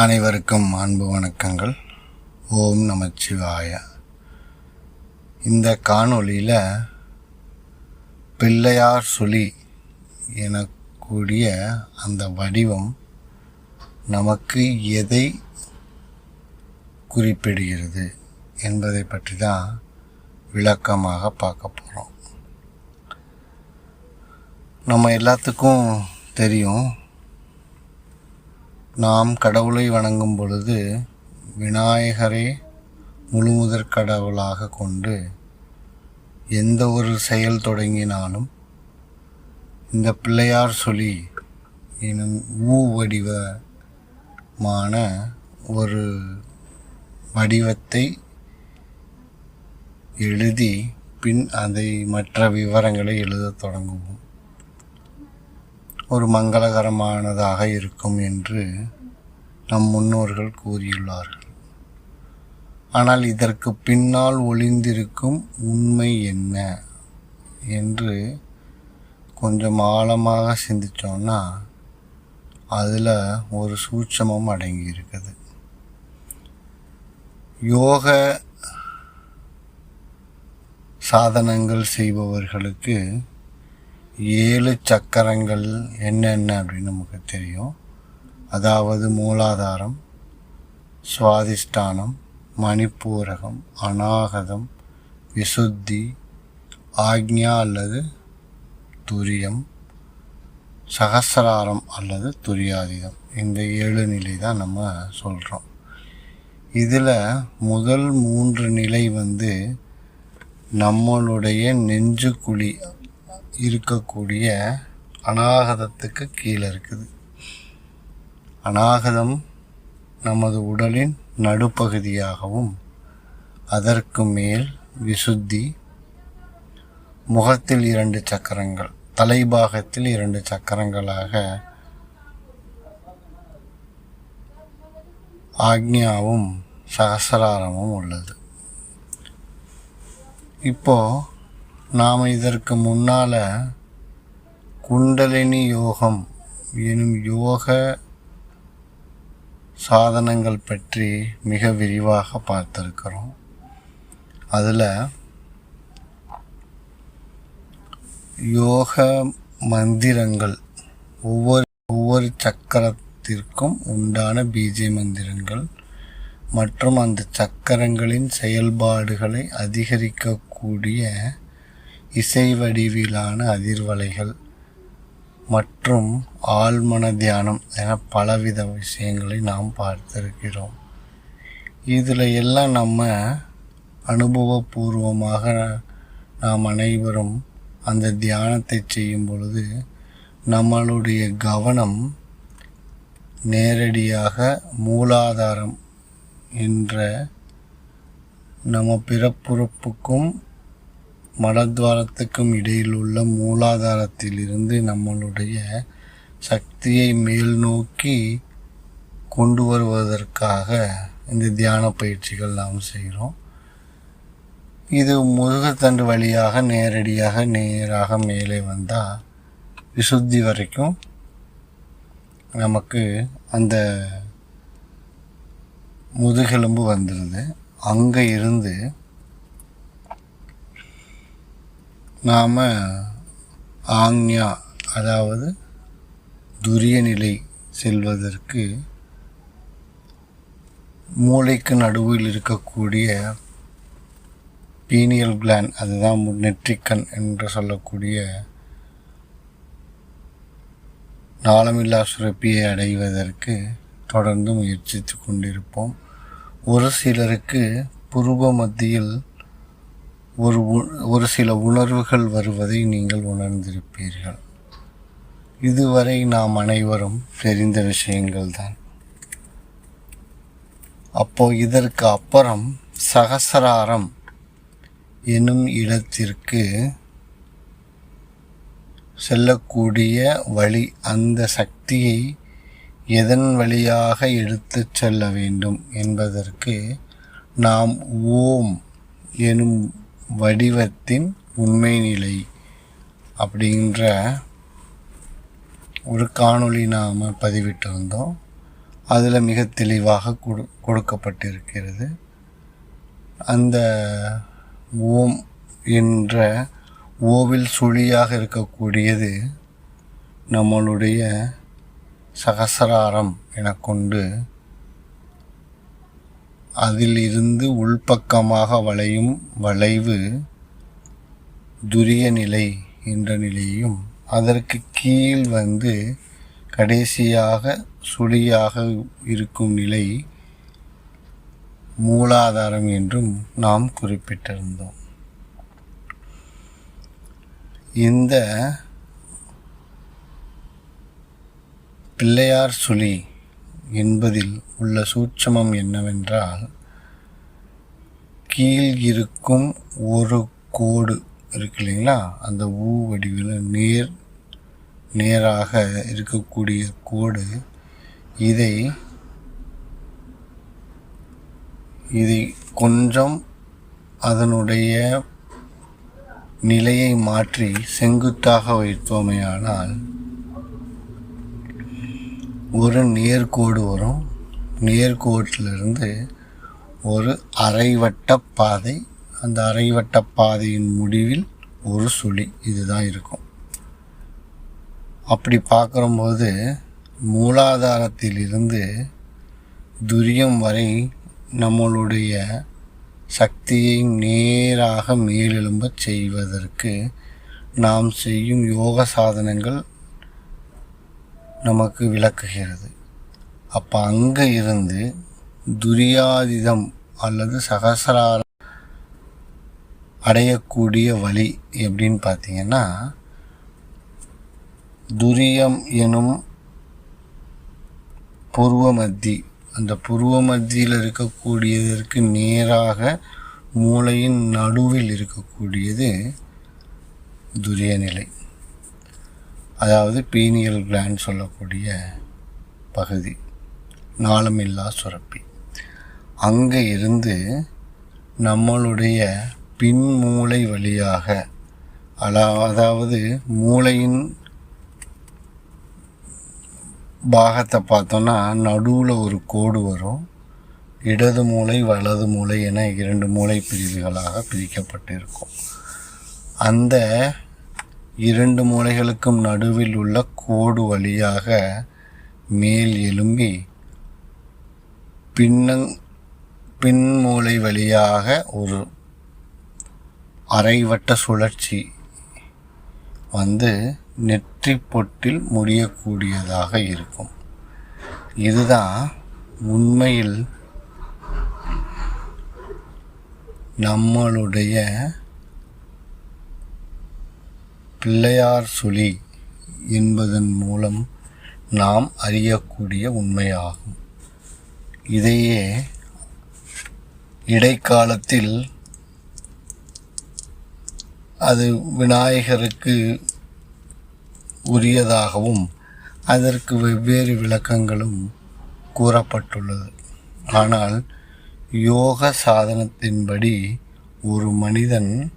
அனைவருக்கும் அன்பு வணக்கங்கள். ஓம் நமச்சிவாய. இந்த காணொளியில் பிள்ளையார் சுழி எனக்கூடிய அந்த வடிவம் நமக்கு எதை குறிப்பிடுகிறது என்பதை பற்றி தான் விளக்கமாக பார்க்க போகிறோம் நம்ம எல்லாத்துக்கும் தெரியும் நாம் கடவுளை வணங்கும் பொழுது விநாயகரே முழுமுதற் கடவுளாக கொண்டு எந்த ஒரு செயல் தொடங்கினாலும் இந்த பிள்ளையார் சொல்லி எனும் ஊ வடிவமான ஒரு வடிவத்தை எழுதி பின் அதை மற்ற விவரங்களை எழுதத் தொடங்குவோம். ஒரு மங்களகரமானதாக இருக்கும் என்று நம் முன்னோர்கள் கூறியுள்ளார்கள். ஆனால் இதற்கு பின்னால் ஒளிந்திருக்கும் உண்மை என்ன? என்று கொஞ்சம் ஆழமாக சிந்தித்தோன்னா அதில் ஒரு சூட்சமம் அடங்கி இருக்குது யோக சாதனங்கள் செய்பவர்களுக்கு ஏழு சக்கரங்கள் என்னென்ன அப்படின்னு நமக்கு தெரியும். அதாவது மூலாதாரம் சுவாதிஷ்டானம் மணிப்பூரகம் அநாகதம் விசுத்தி ஆக்ஞா அல்லது துரியம் சகசராரம் அல்லது துரியாதீதம். இந்த ஏழு நிலை தான் நம்ம சொல்கிறோம் இதில் முதல் மூன்று நிலை வந்து நம்மளுடைய நெஞ்சுக்குழி இருக்கக்கூடிய அநாகதத்துக்கு கீழே இருக்குது. அநாகதம் நமது உடலின் நடுப்பகுதியாகவும் அதற்கு மேல் விசுத்தி முகத்தில் இரண்டு சக்கரங்கள் தலைபாகத்தில் இரண்டு சக்கரங்களாக ஆக்ஞாவும் சகசராரமும் உள்ளது. இப்போ நாம் இதற்கு முன்னால் குண்டலினி யோகம் எனும் யோக சாதனங்கள் பற்றி மிக விரிவாக பார்த்துருக்கிறோம். அதில் யோக மந்திரங்கள் ஒவ்வொரு ஒவ்வொரு சக்கரத்திற்கும் உண்டான பீஜ மந்திரங்கள் மற்றும் அந்த சக்கரங்களின் செயல்பாடுகளை அதிகரிக்கக்கூடிய இசை வடிவிலான அதிர்வலைகள் மற்றும் ஆழ்மன தியானம் என பலவித விஷயங்களை நாம் பார்த்திருக்கிறோம். இதில் எல்லாம் நம்ம அனுபவபூர்வமாக நாம் அனைவரும் அந்த தியானத்தை செய்யும் பொழுது நம்மளுடைய கவனம் நேரடியாக மூலாதாரம் என்ற நம்ம பிறப்புறுப்புக்கும் மடத்வாரத்துக்கும் இடையில் உள்ள மூலாதாரத்திலிருந்து நம்மளுடைய சக்தியை மேல் நோக்கி கொண்டு வருவதற்காக இந்த தியான பயிற்சிகள் நாம் செய்கிறோம். இது முருகத்தண்டு வழியாக நேரடியாக நேராக மேலே வந்தால் விசுத்தி வரைக்கும் நமக்கு அந்த முதுகெலும்பு வந்துடுது அங்கே இருந்து நாம் ஆங்யா அதாவது துரிய நிலை செல்வதற்கு மூளைக்கு நடுவில் இருக்கக்கூடிய பீனியல் கிளான் அதுதான் நெற்றிக்கண் என்று சொல்லக்கூடிய நாளமில்லா சுரப்பியை அடைவதற்கு தொடர்ந்து முயற்சித்து கொண்டிருப்போம். ஒரு சிலருக்கு புருவ மத்தியில் ஒரு ஒரு சில உணர்வுகள் வருவதை நீங்கள் உணர்ந்திருப்பீர்கள். இதுவரை நாம் அனைவரும் தெரிந்த விஷயங்கள் தான். அப்போ இதற்கு அப்புறம் சகசராரம் எனும் இடத்திற்கு செல்லக்கூடிய வழி அந்த சக்தியை எதன் வழியாக எடுத்துச் செல்ல வேண்டும் என்பதற்கு நாம் ஓம் எனும் வடிவத்தின் உண்மை நிலை அப்படின்ற ஒரு காணொளி நாம் பதிவிட்டிருந்தோம் அதில் மிக தெளிவாக கொடு கொடுக்கப்பட்டிருக்கிறது. அந்த ஓம் என்ற ஓவில் சுழியாக இருக்கக்கூடியது நம்மளுடைய சகசராரம் என கொண்டு அதில் இருந்து உள்பக்கமாக வளையும் வளைவு துரிய நிலை என்ற நிலையும் அதற்கு கீழ் வந்து கடைசியாக சுழியாக இருக்கும் நிலை மூலாதாரம் என்றும் நாம் குறிப்பிட்டிருந்தோம். இந்த பிள்ளையார் சுழி என்பதில் உள்ள சூட்சமம் என்னவென்றால் கீழ் இருக்கும் ஒரு கோடு இருக்கு இல்லைங்களா? அந்த ஊ வடிவில் நேர் நேராக இருக்கக்கூடிய கோடு. இதை இதை கொஞ்சம் அதனுடைய நிலையை மாற்றி செங்குத்தாக வைத்தோமேயானால் ஒரு நேர்கோடு வரும். நேர்கோட்டிலிருந்து ஒரு அரைவட்ட பாதை. அந்த அரைவட்ட பாதையின் முடிவில் ஒரு சுழி இதுதான் இருக்கும். அப்படி பார்க்குறம்போது மூலாதாரத்திலிருந்து துரியம் வரை நம்மளுடைய சக்தியை நேராக மேலெழும்ப செய்வதற்கு நாம் செய்யும் யோக சாதனங்கள் நமக்கு விளக்குகிறது. அப்போ அங்கே இருந்து துரியாதிதம் அல்லது சகசரார அடையக்கூடிய வழி எப்படின்னு பார்த்தீங்கன்னா துரியம் எனும் பூர்வ மத்தி அந்த பூர்வ மத்தியில் இருக்கக்கூடியதற்கு நேராக மூளையின் நடுவில் இருக்கக்கூடியது துரிய நிலை அதாவது பீனியல் கிளாண்ட் சொல்லக்கூடிய பகுதி நாளமில்லா சுரப்பி. அங்கே இருந்து நம்மளுடைய பின்மூளை வழியாக அதாவது மூளையின் பாகத்தை பார்த்தோன்னா நடுவில் ஒரு கோடு வரும். இடது மூளை வலது மூளை என இரண்டு மூளை பிரிவுகளாக பிரிக்கப்பட்டிருக்கும். அந்த இரண்டு மூளைகளுக்கும் நடுவில் உள்ள கோடு வழியாக மேல் எலும்பி பின்னங் பின்மூளை வழியாக ஒரு அரைவட்ட சுழற்சி வந்து நெற்றி பொட்டில் முடியக்கூடியதாக இருக்கும். இதுதான் உண்மையில் நம்மளுடைய பிள்ளையார் சுழி என்பதன் மூலம் நாம் அறியக்கூடிய உண்மையாகும். இதையே இடைக்காலத்தில் அது விநாயகருக்கு உரியதாகவும் அதற்கு வெவ்வேறு விளக்கங்களும் கூறப்பட்டுள்ளது. ஆனால் யோக சாதனத்தின்படி ஒரு மனிதன்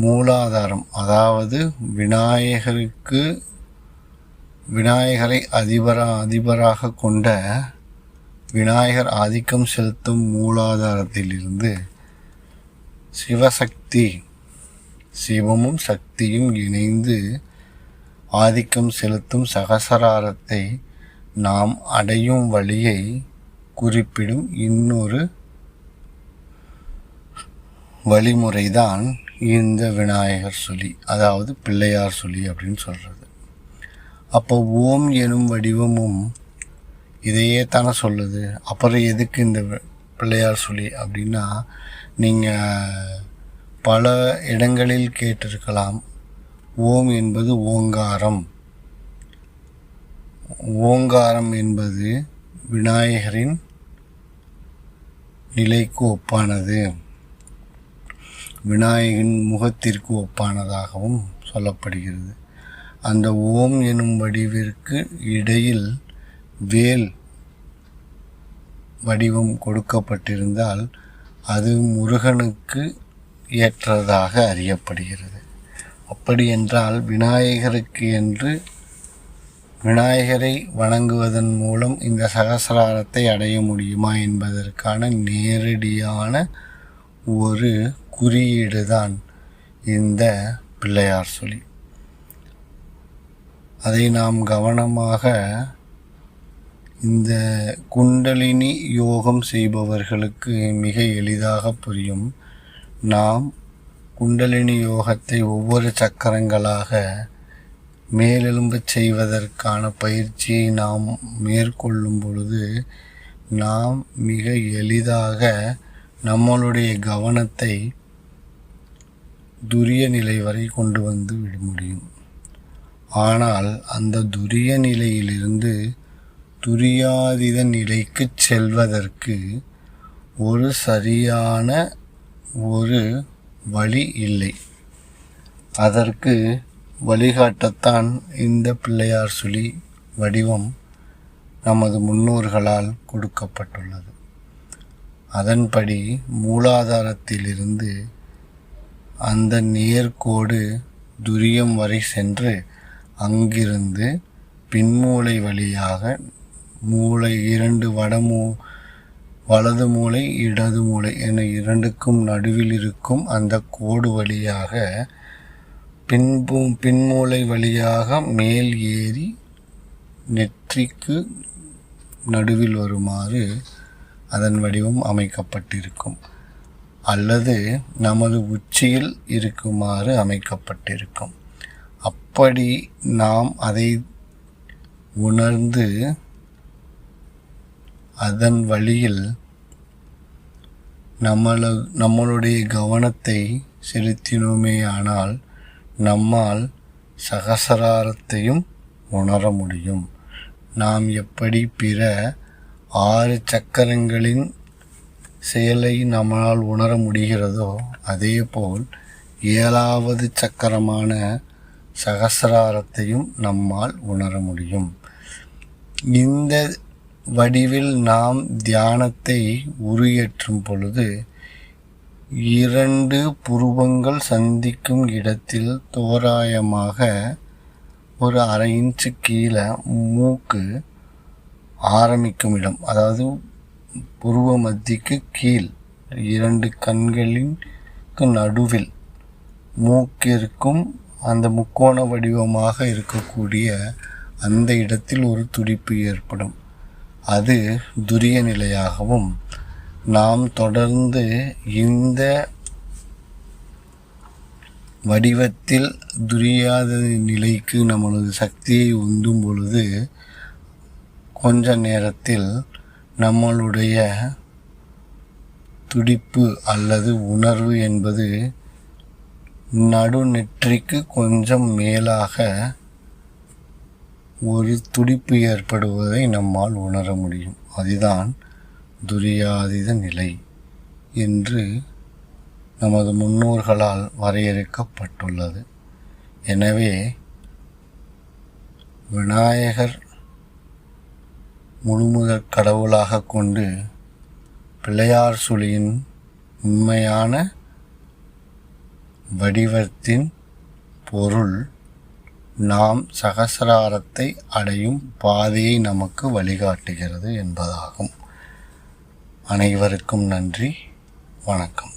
மூலாதாரம். அதாவது விநாயகருக்கு விநாயகரை அதிபரா அதிபராக கொண்ட விநாயகர் ஆதிக்கம் செலுத்தும் மூலாதாரத்திலிருந்து சிவசக்தி சிவமும் சக்தியும் இணைந்து ஆதிக்கம் செலுத்தும் சகசராரத்தை நாம் அடையும் வழியை குறிப்பிடும் இன்னொரு வழிமுறைதான் இந்த விநாயகர் சொல்லி அதாவது பிள்ளையார் சொல்லி அப்படின்னு சொல்கிறது அப்போ ஓம் எனும் வடிவமும் இதையே தானே சொல்லுது. அப்புறம் எதுக்கு இந்த பிள்ளையார் சொல்லி அப்படின்னா நீங்கள் பல இடங்களில் கேட்டிருக்கலாம். ஓம் என்பது ஓங்காரம். ஓங்காரம் என்பது விநாயகரின் நிலைக்கு ஒப்பானது. விநாயகன் முகத்திற்கு ஒப்பானதாகவும் சொல்லப்படுகிறது. அந்த ஓம் எனும் வடிவிற்கு இடையில் வேல் வடிவம் கொடுக்கப்பட்டிருந்தால் அது முருகனுக்கு ஏற்றதாக அறியப்படுகிறது. அப்படி என்றால் விநாயகருக்கு என்று விநாயகரை வணங்குவதன் மூலம் இந்த சகசிராரத்தை அடைய முடியுமா என்பதற்கான நேரடியான ஒரு குறியீடு தான் இந்த பிள்ளையார் சொல்லி. அதை நாம் கவனமாக இந்த குண்டலினி யோகம் செய்பவர்களுக்கு மிக எளிதாக புரியும். நாம் குண்டலினி யோகத்தை ஒவ்வொரு சக்கரங்களாக மேலெலும்பச் செய்வதற்கான பயிற்சியை நாம் மேற்கொள்ளும் பொழுது நாம் மிக எளிதாக நம்மளுடைய கவனத்தை துரிய நிலை வரை கொண்டு வந்து விட முடியும். ஆனால் அந்த துரிய நிலையிலிருந்து துரியாதீத நிலைக்கு செல்வதற்கு ஒரு சரியான ஒரு வழி இல்லை. அதற்கு வழிகாட்டத்தான் இந்த பிள்ளையார் சுழி வடிவம் நமது முன்னோர்களால் கொடுக்கப்பட்டுள்ளது. அதன்படி மூலாதாரத்திலிருந்து அந்த நேர்கோடு துரியம் வரை சென்று அங்கிருந்து பின்மூளை வழியாக மூளை இரண்டு வடமூ வலது மூளை இடது மூளை என இரண்டுக்கும் நடுவில் இருக்கும் அந்த கோடு வழியாக பின்பு பின்மூளை வழியாக மேல் ஏறி நெற்றிக்கு நடுவில் வருமாறு அதன் வடிவம் அமைக்கப்பட்டிருக்கும். அல்லது நமது உச்சியில் இருக்குமாறு அமைக்கப்பட்டிருக்கும். அப்படி நாம் அதை உணர்ந்து அதன் வழியில் நம்மள நம்மளுடைய கவனத்தை செலுத்தினோமேயானால் நம்மால் சகசராரத்தையும் உணர முடியும். நாம் எப்படி பிற ஆறு சக்கரங்களின் செயலை நம்மால் உணர முடிகிறதோ அதேபோல் ஏழாவது சக்கரமான சகசிராரத்தையும் நம்மால் உணர முடியும். இந்த வடிவில் நாம் தியானத்தை உருவேற்றும் பொழுது இரண்டு புருவங்கள் சந்திக்கும் இடத்தில் தோராயமாக ஒரு அரை இன்ச்சு கீழே மூக்கு ஆரம்பிக்கும் இடம். அதாவது புருவ மத்திக்கு கீழ். இரண்டு கண்களின் நடுவில் மூக்கிற்கும் அந்த முக்கோண வடிவமாக இருக்கக்கூடிய அந்த இடத்தில் ஒரு துடிப்பு ஏற்படும். அது துரிய நிலையாகவும் நாம் தொடர்ந்து இந்த வடிவத்தில் துரியாத நிலைக்கு நம்மளது சக்தியை உந்தும் பொழுது கொஞ்ச நேரத்தில் நம்மளுடைய துடிப்பு அல்லது உணர்வு என்பது நடுநெற்றிக்கு கொஞ்சம் மேலாக ஒரு துடிப்பு ஏற்படுவதை நம்மால் உணர முடியும். அதுதான் துரியாதீத நிலை என்று நமது முன்னோர்களால் வரையறுக்கப்பட்டுள்ளது. எனவே விநாயகர் முழுமுதற் கடவுளாக கொண்டு பிள்ளையார் சுழியின் உண்மையான வடிவத்தின் பொருள் நாம் சகசிராரத்தை அடையும் பாதையை நமக்கு வழிகாட்டுகிறது என்பதாகும். அனைவருக்கும் நன்றி. வணக்கம்.